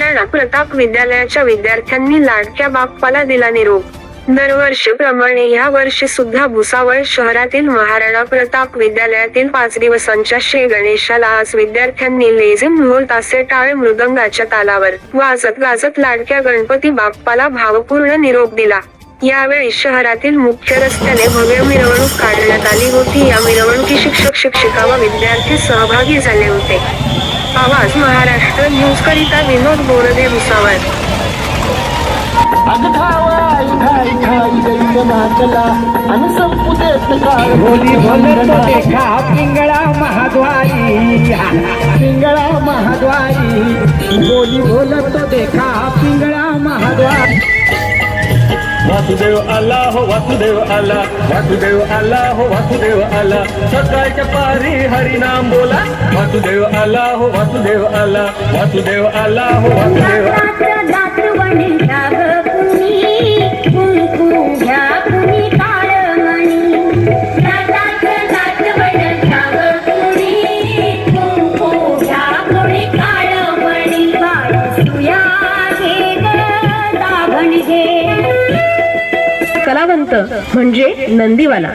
प्रताप विद्यालयाच्या विद्यार्थ्यांनी लाडक्या बाप्पाला दिला निरोप. दरवर्षीप्रमाणे या वर्षी सुद्धा भुसावळ शहरातील महाराणा प्रताप विद्यालयातील पाच दिवसांच्या श्री गणेशाला आज विद्यार्थ्यांनी लेझिम ढोल तासे टाळ मृदंगाच्या तालावर वाजत गाजत लाडक्या गणपती बाप्पाला भावपूर्ण निरोप दिला. यावेळी शहरातील मुख्य रस्त्याने भव्य मिरवणूक काढण्यात आली होती. या मिरवणुकी शिक्षक शिक्षिका व विद्यार्थी सहभागी झाले होते. आवाज महाराष्ट्र न्यूज करिता विनोद बोरदे भुसावळ पिंगळा महाद्वारी पिंगळा महाद्वारी. बोली बोलतो देखा पिंगळा महाद्वारी. वासुदेव आला हो वासुदेव आला. वासुदेव आला हो वासुदेव आला. सकाळच्या पारी हरिनाम बोला. वासुदेव आला हो वासुदेव आला. वासुदेव आला हो वासुदेव कलावंत म्हणजे नंदीवाला.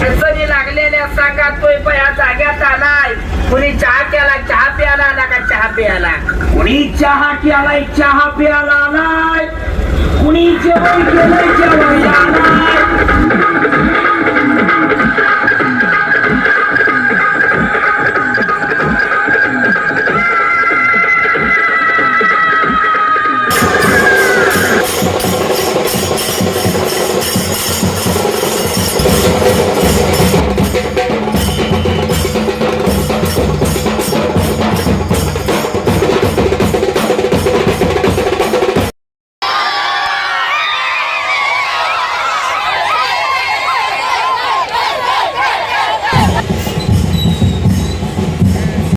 अडचणी लागलेल्या सांगातोय पण या जाग्यात आलाय. कुणी चहा प्याला चहा प्याला आला का चहा प्याला? कुणी चहा प्यालाय चहा प्याला आलाय कुणी जेवण केलंय जेवण